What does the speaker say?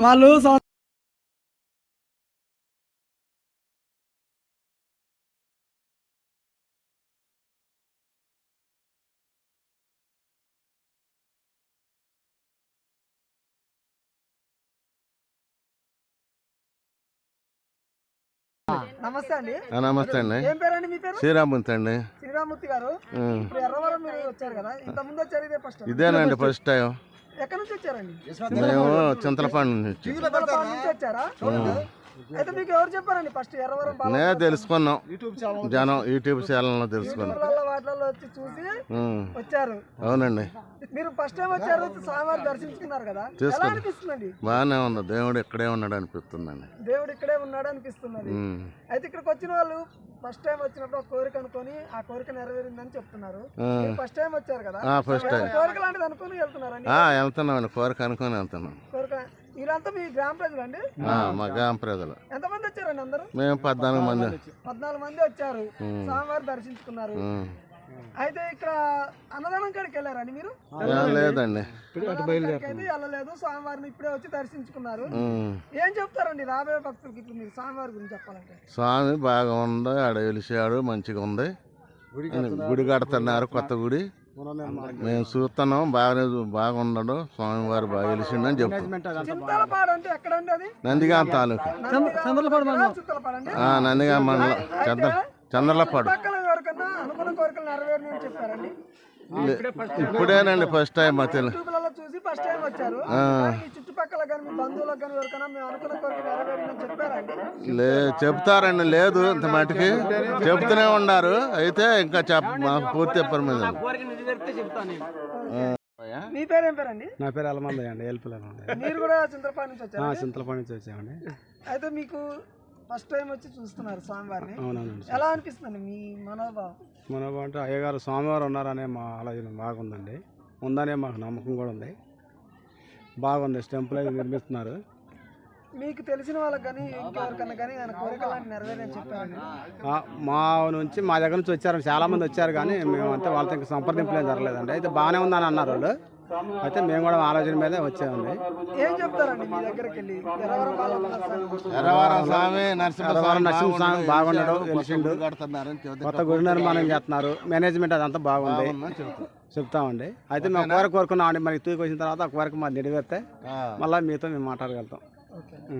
వాళ్ళు నమస్తే అండి. నమస్తే అండి. ఏం పేరండి మీ పేరు? శ్రీరామూర్తి అండి. శ్రీరామూర్తి గారు. ఉం. ఇప్పుడు ఎర్రవరం మీరు వచ్చారు కదా ఇంత ముందు వచ్చారు ఇదే ఫస్ట్ ఇదేనండి ఫస్ట్ టైం ఎక్కడి నుంచి వచ్చారండి? మేము చింతలపాడు నుంచి చింతలపాడు నుంచి వచ్చారా? అయితే మీకు ఎవరు చెప్పారండి ఫస్ట్ ఎర్రవరం బాల- నే తెలుసుకున్నాం. జనం యూట్యూబ్ ఛానల్లో తెలుసుకున్నాం వచ్చి చూసి. వచ్చారు. అవునండి. మీరు ఫస్ట్ టైం వచ్చారు స్వామివారి దర్శించుకున్నారు కదా? ఎలా. అనిపిస్తుందండి? బాగానే ఉంది. దేవుడు ఇక్కడే ఉన్నాడు అనిపిస్తుందండి. దేవుడు ఇక్కడే ఉన్నాడు అనిపిస్తున్నది. అయితే ఇక్కడికి వచ్చిన వాళ్ళు ఫస్ట్ టైం వచ్చినప్పుడు ఒక కోరిక అనుకొని ఆ కోరిక నెరవేరిందని చెప్తున్నారు. ఫస్ట్ టైం వచ్చారు కదా? ఫస్ట్ టైం కోరిక లాంటిది అనుకొని వెళ్తున్నారండి వెళ్తున్నామండి. కోరిక అనుకొని వెళ్తున్నాం. కోరిక వీళ్ళంతా మీ గ్రామ ప్రజలండి ఆ, మా గ్రామ ప్రజలు. ఎంతమంది వచ్చారండి అందరూ? మేము పద్నాలుగు మంది. పద్నాలుగు మంది వచ్చారు. స్వామివారి దర్శించుకున్నారు. అయితే ఇక్కడ అన్నదానం కాడికి వెళ్ళారండి మీరు? లేదండి వెళ్ళలేదు. స్వామివారిని ఇప్పుడే వచ్చి దర్శించుకున్నారు. ఏం చెప్తారండి రాబోయే భక్తులకి ఇప్పుడు మీరు స్వామివారి గురించి చెప్పాలంటే? స్వామి బాగా ఉంది ఆడ వెలిసాడు మంచిగా ఉంది. గుడి కడుతున్నారు. కొత్త గుడి. మేము చూస్తున్నాం బాగా బాగున్నాడు. స్వామివారు బాగా వెలిసిండని చెప్తాం చింతలపాడు అంటే ఎక్కడండి అది? నందిగాం తాలూకా. చింతలపాడు అండి ఆ, నందిగాం మండలం. చంద్ర చంద్రలపాడు. ఇప్పుడేనండి ఫస్ట్ టైం మా తెలు యూట్యూబ్లలో చూసి ఫస్ట్ టైం వచ్చారు. చుట్టుపక్కల కానీ మీ బంధువులకు కానీ ఎవరికైనా మేము అనుకున్న కోరిక నెరవేరిందని చెప్పారండి. లే చెప్తారండి లేదు ఇంత మటుకి. చెప్తూనే ఉన్నారు. అయితే ఇంకా చెప్ మాకు పూర్తి చెప్పరు మీద మీ పేరు ఏం పేరండి? నా పేరు అలమందయ్య అండి ఏల్పులను మీరు కూడా చింతలపాడు నుంచి వచ్చారు? చింతలపాడు నుంచి వచ్చామండి. అయితే మీకు ఫస్ట్ టైం వచ్చి చూస్తున్నారు స్వామివారిని. ఎలా అనిపిస్తుందండి మీ మనోభావం? మనకు అంటే అయ్యగారు స్వామివారు ఉన్నారనే మా ఆలోచన బాగుందండి. ఉందనే మాకు నమ్మకం కూడా ఉంది. బాగుంది టెంపుల్ అయితే నిర్మిస్తున్నారు. మీకు తెలిసిన వాళ్ళకి కానీ ఇంకెవరికన్నా కానీ ఆయన కోరికలు లాంటి నెరవేరని చెప్పారండి. ఆ, మా నుంచి మా దగ్గర నుంచి వచ్చారు. చాలా మంది వచ్చారు కానీ మేము అంతే వాళ్ళతో ఇంకా సంప్రదింపులు జరగలేదండి. అయితే బాగానే ఉందని అన్నారు వాళ్ళు. అయితే మేము కూడా ఆలోచన మీదే వచ్చామండి. ఏం చెప్తారండి మీ దగ్గరికి వెళ్ళి ఎర్రవరం బాలమహాస్వామి ఎర్రవరం స్వామి నరసింహస్వామి బాగున్నాడు, వెలిసిండు. కొత్త గుడి నిర్మాణం చేస్తున్నారు. మేనేజ్మెంట్ అదంతా బాగుంది. చెప్తామండి. అయితే మేము కోరిక కోరుకున్నామండి. మరి తూకి వచ్చిన తర్వాత కోరిక మాది నెరవేరితే ఆ. మళ్ళీ మీతో మేము మాట్లాడగలుగుతాం. ఓకే.